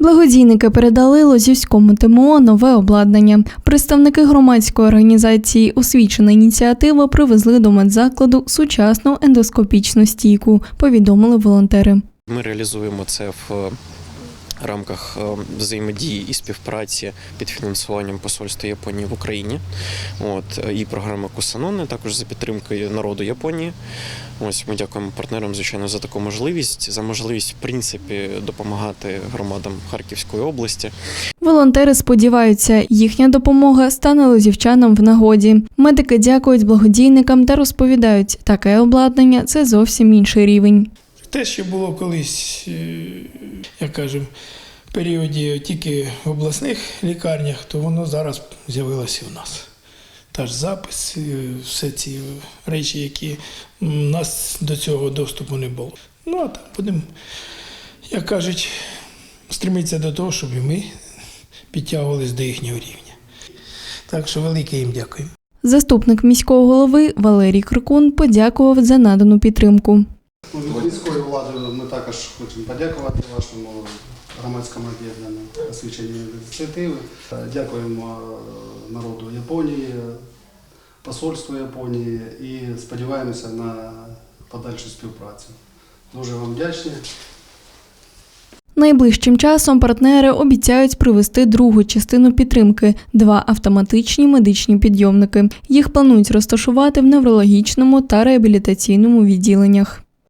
Благодійники передали Лозівському ТМО нове обладнання. Представники громадської організації Освічена ініціатива привезли до медзакладу сучасну ендоскопічну стійку, повідомили волонтери. Ми реалізуємо це в е, рамках е, взаємодії і співпраці під фінансуванням посольства Японії в Україні. От е, і програми Кусанони, також за підтримкою народу Японії. Ось ми дякуємо партнерам, звичайно, за таку можливість, за можливість в принципі допомагати громадам Харківської області. Волонтери сподіваються, їхня допомога стане лозівчанам в нагоді. Медики дякують благодійникам та розповідають, таке обладнання це зовсім інший рівень. Те, що було колись, е, як кажемо, в періоді тільки в обласних лікарнях, то воно зараз з'явилося і в нас. Та ж запис, все ці речі, які у нас до цього доступу не було. Ну а там будемо, як кажуть, стремитися до того, щоб і ми підтягувалися до їхнього рівня. Так що велике їм дякую. Заступник міського голови Валерій Крикун подякував за надану підтримку. Влади ми також хочемо подякувати вашому громадському об'єднанню освічені ініціативи. Дякуємо е, народу Японії, посольству Японії і сподіваємося на подальшу співпрацю. Дуже вам вдячні. Найближчим часом партнери обіцяють привезти другу частину підтримки два автоматичні медичні підйомники. Їх планують розташувати в неврологічному та реабілітаційному відділеннях.